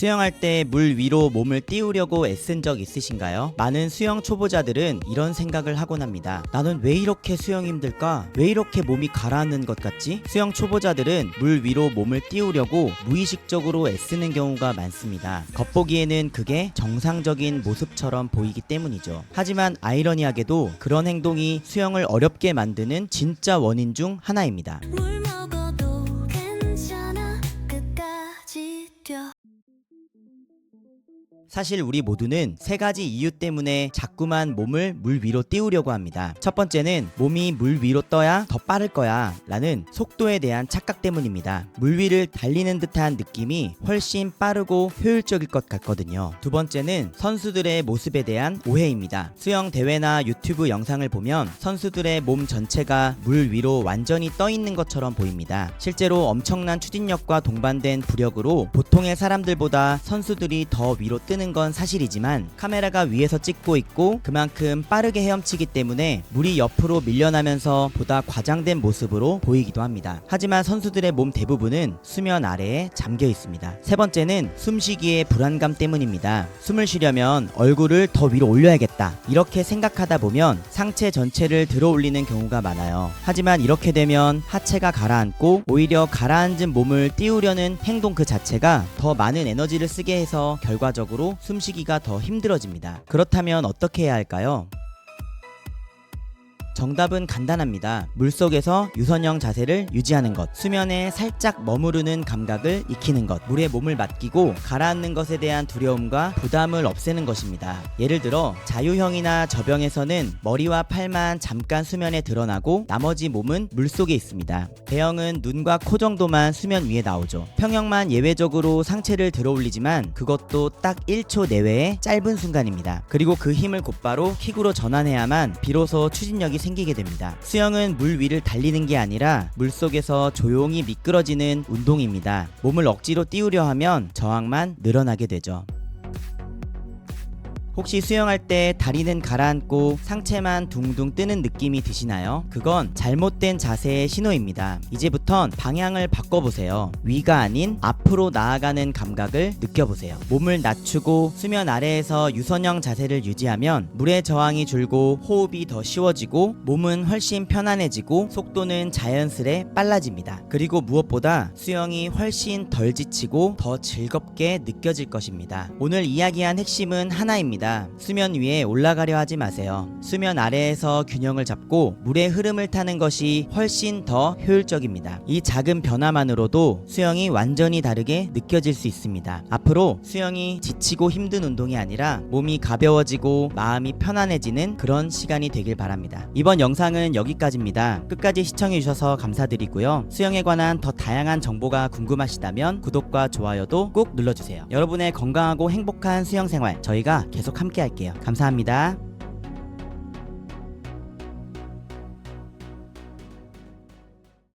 수영할 때 물 위로 몸을 띄우려고 애쓴 적 있으신가요? 많은 수영 초보자들은 이런 생각을 하곤 합니다. 나는 왜 이렇게 수영이 힘들까? 왜 이렇게 몸이 가라앉는 것 같지? 수영 초보자들은 물 위로 몸을 띄우려고 무의식적으로 애쓰는 경우가 많습니다. 겉보기에는 그게 정상적인 모습처럼 보이기 때문이죠. 하지만 아이러니하게도 그런 행동이 수영을 어렵게 만드는 진짜 원인 중 하나입니다. 괜찮아 사실 우리 모두는 세 가지 이유 때문에 자꾸만 몸을 물 위로 띄우려고 합니다. 첫 번째는 몸이 물 위로 떠야 더 빠를 거야 라는 속도에 대한 착각 때문입니다. 물 위를 달리는 듯한 느낌이 훨씬 빠르고 효율적일 것 같거든요. 두 번째는 선수들의 모습에 대한 오해입니다. 수영 대회나 유튜브 영상을 보면 선수들의 몸 전체가 물 위로 완전히 떠 있는 것처럼 보입니다. 실제로 엄청난 추진력과 동반된 부력으로 보통의 사람들보다 선수들이 더 위로 뜨는 건 사실이지만 카메라가 위에서 찍고 있고 그만큼 빠르게 헤엄치기 때문에 물이 옆으로 밀려나면서 보다 과장된 모습으로 보이기도 합니다. 하지만 선수들의 몸 대부분은 수면 아래에 잠겨 있습니다. 세 번째는 숨쉬기의 불안감 때문입니다. 숨을 쉬려면 얼굴을 더 위로 올려야겠다. 이렇게 생각하다 보면 상체 전체를 들어 올리는 경우가 많아요. 하지만 이렇게 되면 하체가 가라앉고 오히려 가라앉은 몸을 띄우려는 행동 그 자체가 더 많은 에너지를 쓰게 해서 결과적으로 숨쉬기가 더 힘들어집니다. 그렇다면 어떻게 해야 할까요? 정답은 간단합니다. 물속에서 유선형 자세를 유지하는 것, 수면에 살짝 머무르는 감각을 익히는 것, 물에 몸을 맡기고 가라앉는 것에 대한 두려움과 부담을 없애는 것입니다. 예를 들어 자유형이나 저병에서는 머리와 팔만 잠깐 수면에 드러나고 나머지 몸은 물속에 있습니다. 배영은 눈과 코 정도만 수면 위에 나오죠. 평형만 예외적으로 상체를 들어 올리지만 그것도 딱 1초 내외의 짧은 순간입니다. 그리고 그 힘을 곧바로 킥으로 전환해야만 비로소 추진력이 생 기게 됩니다. 수영은 물 위를 달리는 게 아니라 물 속에서 조용히 미끄러지는 운동입니다. 몸을 억지로 띄우려 하면 저항만 늘어나게 되죠. 혹시 수영할 때 다리는 가라앉고 상체만 둥둥 뜨는 느낌이 드시나요? 그건 잘못된 자세의 신호입니다. 이제부턴 방향을 바꿔보세요. 위가 아닌 앞으로 나아가는 감각을 느껴보세요. 몸을 낮추고 수면 아래에서 유선형 자세를 유지하면 물의 저항이 줄고 호흡이 더 쉬워지고 몸은 훨씬 편안해지고 속도는 자연스레 빨라집니다. 그리고 무엇보다 수영이 훨씬 덜 지치고 더 즐겁게 느껴질 것입니다. 오늘 이야기한 핵심은 하나입니다. 수면 위에 올라가려 하지 마세요. 수면 아래에서 균형을 잡고 물의 흐름을 타는 것이 훨씬 더 효율적입니다. 이 작은 변화만으로도 수영이 완전히 다르게 느껴질 수 있습니다. 앞으로 수영이 지치고 힘든 운동이 아니라 몸이 가벼워지고 마음이 편안해지는 그런 시간이 되길 바랍니다. 이번 영상은 여기까지입니다. 끝까지 시청해주셔서 감사드리고요. 수영에 관한 더 다양한 정보가 궁금하시다면 구독과 좋아요도 꼭 눌러주세요. 여러분의 건강하고 행복한 수영 생활 저희가 계속 함께 할게요. 감사합니다.